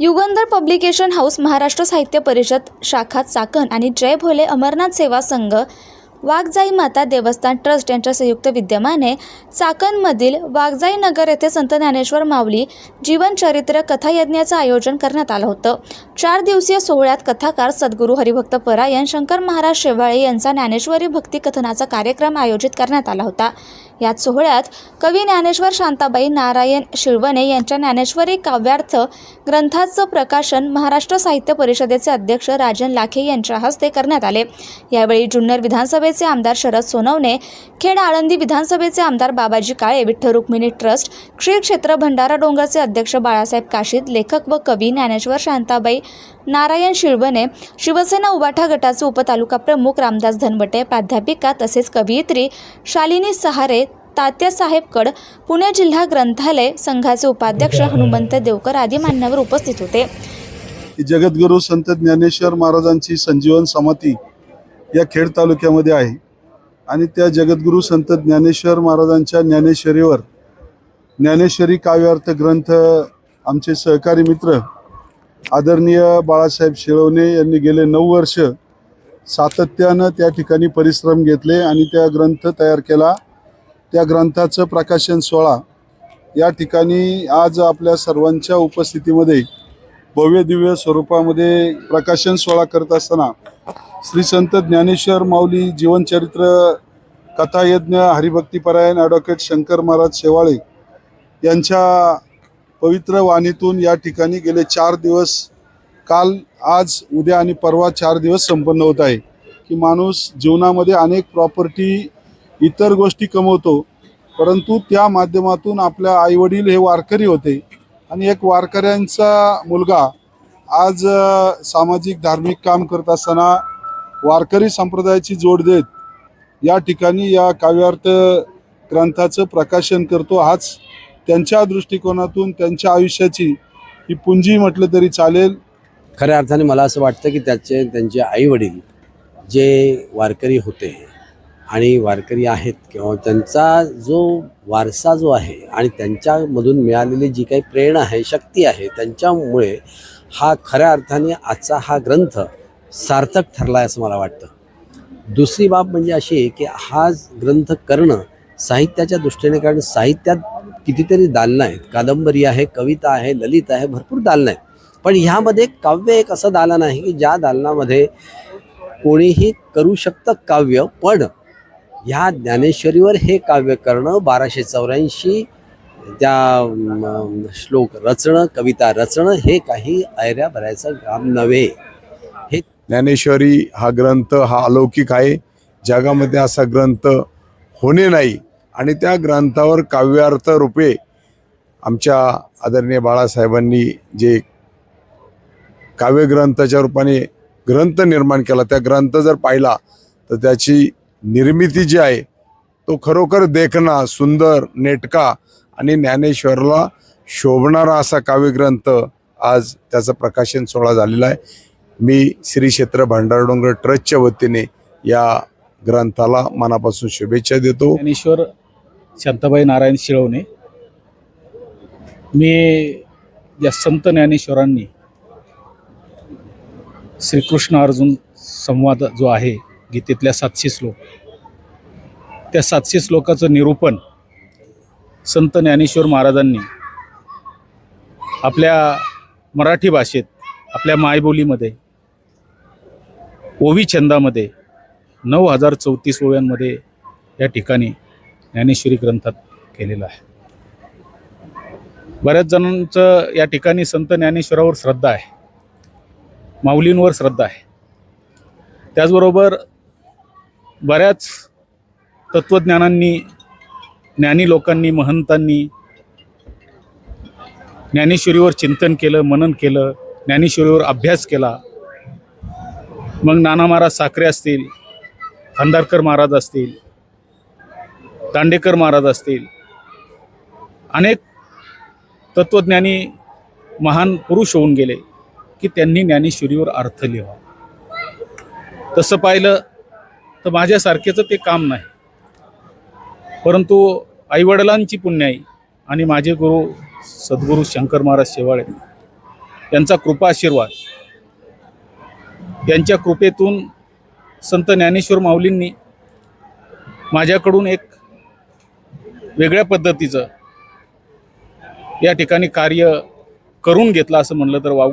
Yugandhar publication house Maharashtra साहित्य परिषद शाखा चाकण आणि जय भोले अमरनाथ सेवा संघ वाघजाई माता देवस्थान ट्रस्ट यांच्या संयुक्त विद्यमाने चाकणमधील वाघजाई नगर येथे संत ज्ञानेश्वर माऊली जीवनचरित्र कथायज्ञाचं आयोजन करण्यात आलं होतं. चार दिवसीय सोहळ्यात कथाकार सद्गुरू हरिभक्त परायण शंकर महाराज शेवाळे यांचा ज्ञानेश्वरी भक्ती कथनाचा कार्यक्रम आयोजित करण्यात आला होता. याच सोहळ्यात कवी ज्ञानेश्वर शांताबाई नारायण शिळवणे यांच्या ज्ञानेश्वरी काव्यार्थ ग्रंथाचं प्रकाशन महाराष्ट्र साहित्य परिषदेचे अध्यक्ष राजन लाखे यांच्या हस्ते करण्यात आले. यावेळी जुन्नर विधानसभेचे आमदार शरद सोनवणे खेड आळंदी विधानसभेचे आमदार बाबाजी काळे विठ्ठल रुक्मिणी ट्रस्ट श्री क्षेत्र भंडारा डोंगरचे अध्यक्ष बाळासाहेब काशीद लेखक व कवी ज्ञानेश्वर शांताबाई नारायण शिळवणे शिवसेना उबाठा गटाचे उपतालुका प्रमुख रामदास धनवटे प्राध्यापिका तसेच कवयित्री शालिनी सहारे तात्यासाहेबकड पुणे जिल्हा ग्रंथालय संघाचे उपाध्यक्ष हनुमंत देवकर आदी मान्यवर उपस्थित होते. जगद्गुरू संत ज्ञानेश्वर महाराजांची संजीवन समाधी या खेड तालुक्यामध्ये आहे. आणि त्या जगद्गुरू संत ज्ञानेश्वर महाराजांच्या ज्ञानेश्वरीवर ज्ञानेश्वरी काव्यार्थ ग्रंथ आमचे सहकारी मित्र आदरणीय बाळासाहेब शिळवणे यांनी गेले नऊ वर्ष सातत्यानं त्या ठिकाणी परिश्रम घेतले आणि त्या ग्रंथ तयार केला. त्या ग्रंथाचं प्रकाशन सोहळा या ठिकाणी आज आपल्या सर्वांच्या उपस्थितीमध्ये भव्य दिव्य स्वरूपामध्ये प्रकाशन सोहळा करत असताना श्री संत ज्ञानेश्वर माऊली जीवनचरित्र कथायज्ञ हरिभक्तीपरायण ॲडव्होकेट शंकर महाराज शेवाळे यांच्या पवित्र वाणीतून या ठिकाणी गेले चार दिवस. काल आज उद्या आणि परवा चार दिवस संपन्न होत आहे. की माणूस जीवनामध्ये अनेक प्रॉपर्टी इतर गोष्टी कमवतो. परंतु त्या माध्यमातून आपल्या आईवडील हे वारकरी होते. आणि एक वारकऱ्यांचा मुलगा आज सामाजिक धार्मिक काम करत असताना वारकरी संप्रदायाची जोड देत या ठिकाणी या काव्यार्थ ग्रंथाचं प्रकाशन करतो. हाच त्यांच्या दृष्टिकोनातून त्यांच्या आयुष्याची ही पुंजी म्हटलं तरी चालेल. खऱ्या अर्थाने मला असं वाटतं की त्याचे त्यांचे आईवडील जे वारकरी होते आणि वारकरी आहेत किंवा त्यांचा जो वारसा जो आहे आणि त्यांच्यामधून मिळालेली जी काही प्रेरणा आहे शक्ती आहे त्यांच्यामुळे हा खऱ्या अर्थाने आजचा हा ग्रंथ सार्थक ठरला आहे असं मला वाटतं. दुसरी बाब म्हणजे अशी की हा ग्रंथ करणं साहित्याच्या दृष्टीने कारण साहित्यात कितीतरी दालनं आहेत. कादंबरी आहे कविता आहे ललित आहे भरपूर दालनं आहेत. पण ह्यामध्ये काव्य एक असं दालन आहे की ज्या दालनामध्ये कोणीही करू शकतं काव्य पण ह्या ज्ञानेश्वरीवर हे काव्य करणं बाराशे चौऱ्याऐंशी त्या श्लोक रचणं कविता रचणं हे काही ऐऱ्या भरायचं काम नव्हे. हे ज्ञानेश्वरी हा ग्रंथ हा अलौकिक आहे. जगामध्ये असा ग्रंथ होणे नाही. आणि त्या ग्रंथावर काव्यार्थ रूपे आमच्या आदरणीय बाळासाहेबांनी जे काव्यग्रंथाच्या रूपाने ग्रंथ निर्माण केला त्या ग्रंथ जर पाहिला तर त्याची निर्मिती जी आहे तो खरोखर देखणा सुंदर नेटका आणि ज्ञानेश्वरला शोभणारा असा काव्यग्रंथ आज त्याचं प्रकाशन सोहळा झालेला आहे. मी श्री क्षेत्र भांडारडोंगर ट्रस्टच्या वतीने या ग्रंथाला मनापासून शुभेच्छा देतो. ज्ञानेश्वर शांताबाई नारायण शिळवणे. मी या संत ज्ञानेश्वरांनी श्रीकृष्ण अर्जुन संवाद जो आहे गीतेतल्या सातशे श्लोक त्या सातशे श्लोकाचं निरूपण संत ज्ञानेश्वर महाराजांनी आपल्या मराठी भाषेत आपल्या मायबोलीमध्ये ओवी छंदामध्ये नऊ हजार चौतीस ओव्यांमध्ये या ठिकाणी ज्ञानेश्वरी ग्रंथात केलेलं आहे. बऱ्याच जणांचं या ठिकाणी संत ज्ञानेश्वरावर श्रद्धा आहे. माऊलींवर श्रद्धा आहे. त्याचबरोबर बऱ्याच तत्त्वज्ञानांनी ज्ञानी लोकांनी महंतांनी ज्ञानेश्वरीवर चिंतन केलं मनन केलं ज्ञानेश्वरीवर अभ्यास केला. मग नाना महाराज साखरे असतील खांदारकर महाराज असतील दांडेकर महाराज असतील अनेक तत्त्वज्ञानी महान पुरुष होऊन गेले की त्यांनी ज्ञानेश्वरीवर अर्थ लिहा तसं पाहिलं तर माझ्यासारखेचं ते काम नाही. परंतु आईवडिलांची पुण्याई आणि माझे गुरु सद्गुरू शंकर महाराज शेवाळे यांचा कृपा आशीर्वाद यांच्या कृपेतून संत ज्ञानेश्वर माऊलींनी माझ्याकडून एक वेगळ्या पद्धतीचं या ठिकाणी कार्य करून घेतलं असं म्हणलं तर वाव